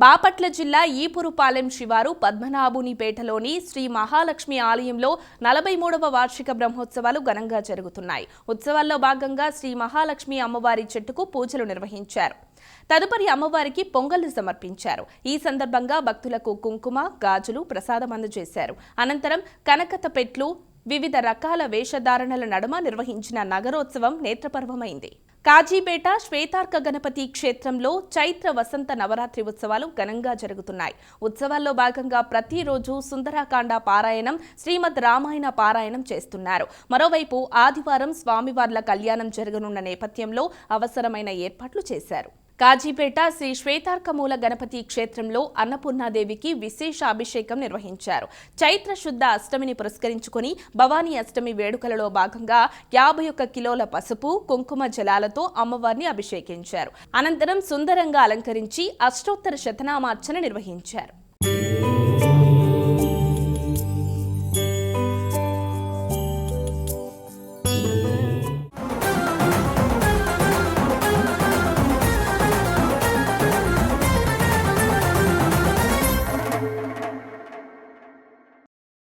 బాపట్ల జిల్లా ఈపురుపాలెం శివారు పద్మనాభునిపేటలోని శ్రీ మహాలక్ష్మి ఆలయంలో నలభై మూడవ వార్షిక బ్రహ్మోత్సవాలు ఘనంగా జరుగుతున్నాయి. ఉత్సవాల్లో భాగంగా శ్రీ మహాలక్ష్మి అమ్మవారి చెట్టుకు పూజలు నిర్వహించారు. తదుపరి అమ్మవారికి పొంగళ్ళు సమర్పించారు. ఈ సందర్భంగా భక్తులకు కుంకుమ గాజులు ప్రసాదం అందజేశారు. అనంతరం కనకత పెట్లు వివిధ రకాల వేషధారణల నడుమ నిర్వహించిన నగరోత్సవం నేత్రపర్వమైంది. కాజీపేట శ్వేతార్క గణపతి క్షేత్రంలో చైత్ర వసంత నవరాత్రి ఉత్సవాలు ఘనంగా జరుగుతున్నాయి. ఉత్సవాల్లో భాగంగా ప్రతిరోజు సుందరాకాండ పారాయణం శ్రీమద్ రామాయణ పారాయణం చేస్తున్నారు. మరోవైపు ఆదివారం స్వామివార్ల కళ్యాణం జరగనున్న నేపథ్యంలో అవసరమైన ఏర్పాట్లు చేశారు. కాజీపేట శ్రీ శ్వేతార్కమూల గణపతి క్షేత్రంలో అన్నపూర్ణాదేవికి విశేష అభిషేకం నిర్వహించారు. చైత్ర శుద్ధ అష్టమిని పురస్కరించుకొని భవానీ అష్టమి వేడుకలలో భాగంగా యాభై ఒక్క కిలోల పసుపు కుంకుమ జలాలతో అమ్మవారిని అభిషేకించారు. అనంతరం సుందరంగా అలంకరించి అష్టోత్తర శతనామార్చన నిర్వహించారు.